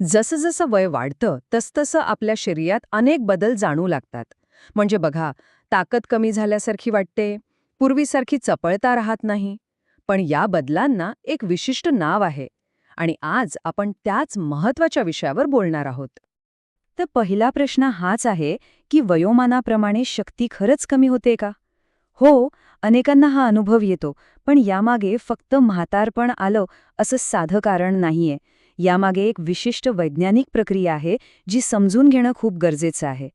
जसजसं वय वाढतं तसतसं आपल्या शरीरात अनेक बदल जाणू लागतात. म्हणजे बघा ताकद कमी झाल्यासारखी वाटते पूर्वीसारखी चपळता राहत नाही. पण या बदलांना एक विशिष्ट नाव आहे आणि आज आपण त्याच महत्त्वाच्या विषयावर बोलणार आहोत. तर पहिला प्रश्न हाच आहे की वयोमानाप्रमाणे शक्ती खरंच कमी होते का? हो अनेकांना हा अनुभव येतो पण यामागे फक्त म्हातारपण आलं असं साधं कारण नाहीये. यामागे एक विशिष्ट वैज्ञानिक प्रक्रिया आहे जी समजून घेणं खूप गरजेचं आहे.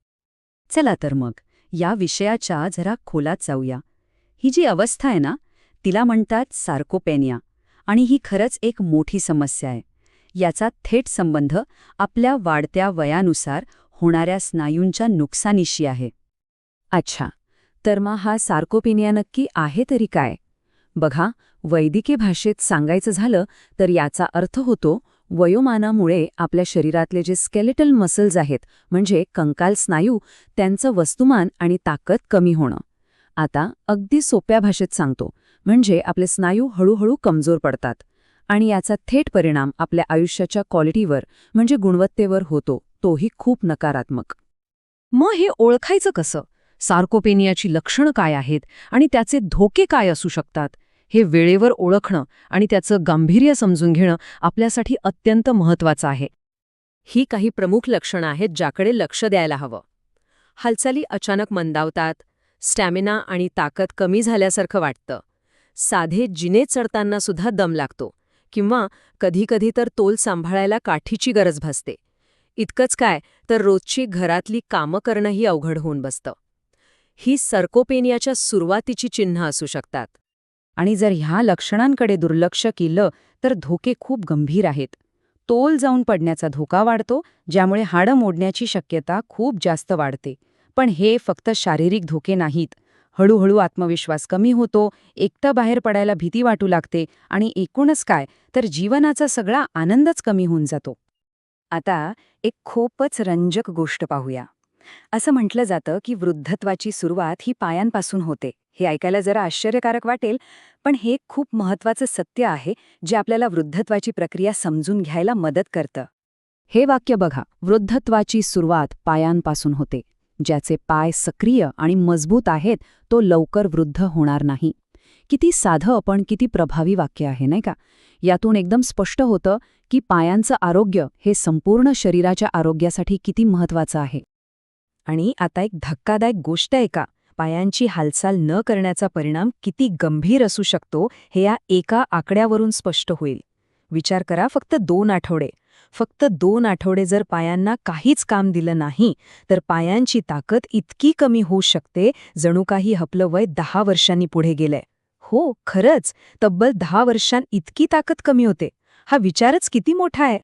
चला तर मग या विषयाच्या जरा खोलात जाऊया. ही जी अवस्था आहे ना तिला म्हणतात सार्कोपेनिया आणि ही खरंच एक मोठी समस्या आहे. याचा थेट संबंध आपल्या वाढत्या वयानुसार होणाऱ्या स्नायूंच्या नुकसानीशी आहे. अच्छा तर मग हा सार्कोपेनिया नक्की आहे तरी काय? बघा वैदिकी भाषेत सांगायचं झालं तर याचा अर्थ होतो वयोमानामुळे आपल्या शरीरातले जे स्केलेटल मसल्स आहेत म्हणजे कंकाल स्नायू त्यांचं वस्तुमान आणि ताकद कमी होणं. आता अगदी सोप्या भाषेत सांगतो म्हणजे आपले स्नायू हळूहळू कमजोर पडतात आणि याचा थेट परिणाम आपल्या आयुष्याच्या क्वालिटीवर म्हणजे गुणवत्तेवर होतो तोही खूप नकारात्मक. मग हे ओळखायचं कसं? सार्कोपेनियाची लक्षणं काय आहेत आणि त्याचे धोके काय असू शकतात? हे वेळेवर ओळखणं आणि त्याचं गांभीर्य समजून घेणं आपल्यासाठी अत्यंत महत्वाचं आहे. ही काही प्रमुख लक्षणं आहेत ज्याकडे लक्ष द्यायला हवं. हालचाली अचानक मंदावतात स्टॅमिना आणि ताकद कमी झाल्यासारखं वाटतं. साधे जिने चढताना सुद्धा दम लागतो किंवा कधीकधी तर तोल सांभाळायला काठीची गरज भासते. इतकंच काय तर रोजची घरातली कामं करणंही अवघड होऊन बसतं. ही सर्कोपेनियाच्या सुरुवातीची चिन्ह असू शकतात. आणि जर ह्या लक्षणांकडे दुर्लक्ष केलं तर धोके खूप गंभीर आहेत. तोल जाऊन पडण्याचा धोका वाढतो ज्यामुळे हाडं मोडण्याची शक्यता खूप जास्त वाढते. पण हे फक्त शारीरिक धोके नाहीत. हळूहळू आत्मविश्वास कमी होतो एकटं बाहेर पडायला भीती वाटू लागते आणि एकूणच काय तर जीवनाचा सगळा आनंदच कमी होऊन जातो. आता एक खूपच रंजक गोष्ट पाहूया. असं म्हटलं जातं की वृद्धत्वाची सुरुवात ही पायांपासून होते. हे ऐकायला जरा आश्चर्यकारक वाटेल पण हे खूप महत्वाचं सत्य आहे जे आपल्याला वृद्धत्वाची प्रक्रिया समजून घ्यायला मदत करतं. हे वाक्य बघा. वृद्धत्वाची सुरुवात पायांपासून होते. ज्याचे पाय सक्रिय आणि मजबूत आहेत तो लवकर वृद्ध होणार नाही. किती साधं पण किती प्रभावी वाक्य आहे नाही का? यातून एकदम स्पष्ट होतं की पायांचं आरोग्य हे संपूर्ण शरीराच्या आरोग्यासाठी किती महत्वाचं आहे. आणि आता एक धक्कादायक गोष्ट आहे का? पायांची हालचाल न करण्याचा परिणाम किती गंभीर असू शकतो हे या एका आकड्यावरून स्पष्ट होईल. विचार करा फक्त दोन आठवडे. फक्त दोन आठवडे जर पायांना काहीच काम दिलं नाही तर पायांची ताकद इतकी कमी होऊ शकते जणू काही आपलं वय दहा वर्षांनी पुढे गेलंय. हो खरंच. तब्बल दहा वर्षांत इतकी ताकद कमी होते. हा विचारच किती मोठा आहे.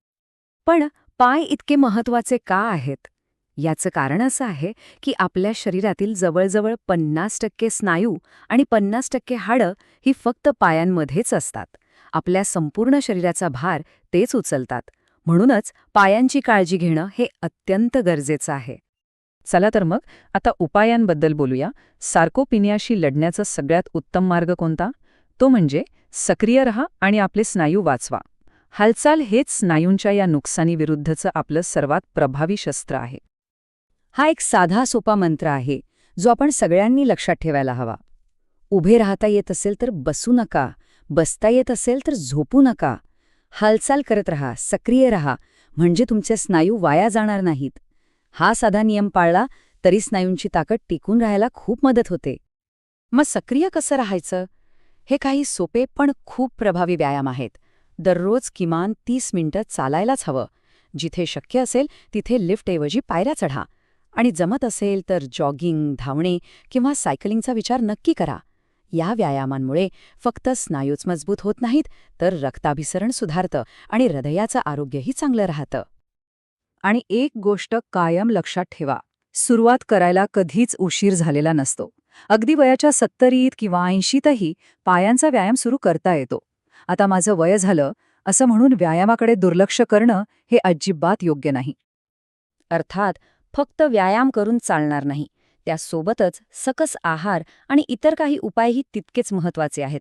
पण पाय इतके महत्त्वाचे का आहेत? याचं कारण असं आहे की आपल्या शरीरातील जवळजवळ पन्नास टक्के स्नायू आणि पन्नास टक्के हाडं ही फक्त पायांमध्येच असतात. आपल्या संपूर्ण शरीराचा भार तेच उचलतात. म्हणूनच पायांची काळजी घेणं हे अत्यंत गरजेचं आहे. चला तर मग आता उपायांबद्दल बोलूया. सार्कोपिनियाशी लढण्याचा सगळ्यात उत्तम मार्ग कोणता? तो म्हणजे सक्रिय रहा आणि आपले स्नायू वाचवा. हालचाल हेच स्नायूंच्या या नुकसानीविरुद्धचं आपलं सर्वात प्रभावी शस्त्र आहे. हा एक साधा सोपा मंत्र आहे जो आपण सगळ्यांनी लक्षात ठेवायला हवा. उभे राहता येत असेल तर बसू नका बसता येत असेल तर झोपू नका. हालचाल करत रहा सक्रिय रहा म्हणजे तुमचे स्नायू वाया जाणार नाहीत. हा साधा नियम पाळला तरी स्नायूंची ताकद टिकून राहायला खूप मदत होते. मग सक्रिय कसं राहायचं? हे काही सोपे पण खूप प्रभावी व्यायाम आहेत. दररोज किमान तीस मिनिटं चालायलाच हवं. जिथे शक्य असेल तिथे लिफ्टऐवजी पायऱ्या चढा. आणि जमत असेल तर जॉगिंग धावणे किंवा सायकलिंगचा विचार नक्की करा. या व्यायामांमुळे फक्त स्नायूच मजबूत होत नाहीत तर रक्ताभिसरण सुधारतं आणि हृदयाचं आरोग्यही चांगलं राहतं. आणि एक गोष्ट कायम लक्षात ठेवा सुरुवात करायला कधीच उशीर झालेला नसतो. अगदी वयाच्या सत्तरीत किंवा ऐंशीतही पायांचा व्यायाम सुरू करता येतो. आता माझं वय झालं असं म्हणून व्यायामाकडे दुर्लक्ष करणं हे अजिबात योग्य नाही. अर्थात फक्त व्यायाम करून चालणार नाही. त्यासोबतच सकस आहार आणि इतर काही उपायही तितकेच महत्त्वाचे आहेत.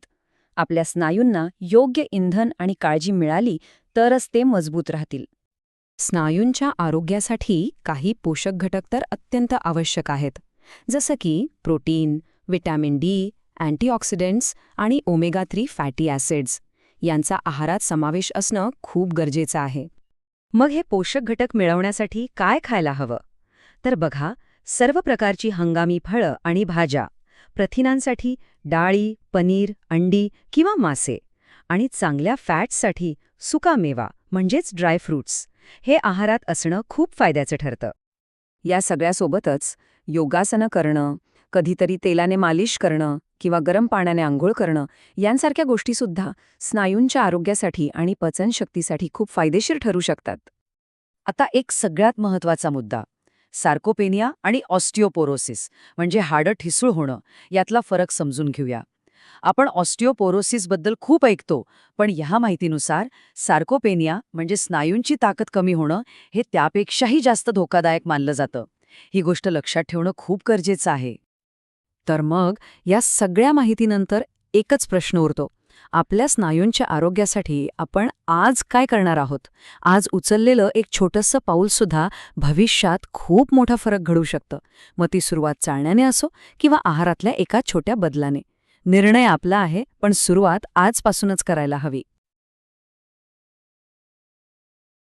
आपल्या स्नायूंना योग्य इंधन आणि काळजी मिळाली तरच ते मजबूत राहतील. स्नायूंच्या आरोग्यासाठी काही पोषक घटक तर अत्यंत आवश्यक आहेत. जसं की प्रोटीन विटॅमिन डी अँटीऑक्सिडंट्स आणि ओमेगा थ्री फॅटी ॲसिड्स. यांचा आहारात समावेश असणं खूप गरजेचं आहे. मग हे पोषक घटक मिळवण्यासाठी काय खायला हवं? तर बघा सर्व प्रकारची हंगामी फळं आणि भाज्या प्रथिनांसाठी डाळी पनीर अंडी किंवा मासे आणि चांगल्या फॅट्ससाठी सुका मेवा म्हणजेच ड्रायफ्रूट्स हे आहारात असणं खूप फायद्याचं ठरतं. या सगळ्यासोबतच योगासनं करणं कधीतरी तेलाने मालिश करणं किंवा गरम पाण्याने आंघोळ करणं यांसारख्या गोष्टीसुद्धा स्नायूंच्या आरोग्यासाठी आणि पचनशक्तीसाठी खूप फायदेशीर ठरू शकतात. आता एक सगळ्यात महत्त्वाचा मुद्दा. सार्कोपेनिया आणि ऑस्टिओपोरोसिस म्हणजे हाडं ठिसूळ होणं यातला फरक समजून घेऊया. आपण ऑस्टिओपोरोसिसबद्दल खूप ऐकतो पण ह्या माहितीनुसार सार्कोपेनिया म्हणजे स्नायूंची ताकद कमी होणं हे त्यापेक्षाही जास्त धोकादायक मानलं जातं. ही गोष्ट लक्षात ठेवणं खूप गरजेचं आहे. तर मग या सगळ्या माहितीनंतर एकच प्रश्न उरतो. आपल्या स्नायूंच्या आरोग्यासाठी आपण आज काय करणार आहोत? आज उचललेलं एक छोटंसं पाऊलसुद्धा भविष्यात खूप मोठा फरक घडू शकतं. मग ती सुरुवात चालण्याने असो किंवा आहारातल्या एका छोट्या बदलाने. निर्णय आपला आहे पण सुरुवात आजपासूनच करायला हवी.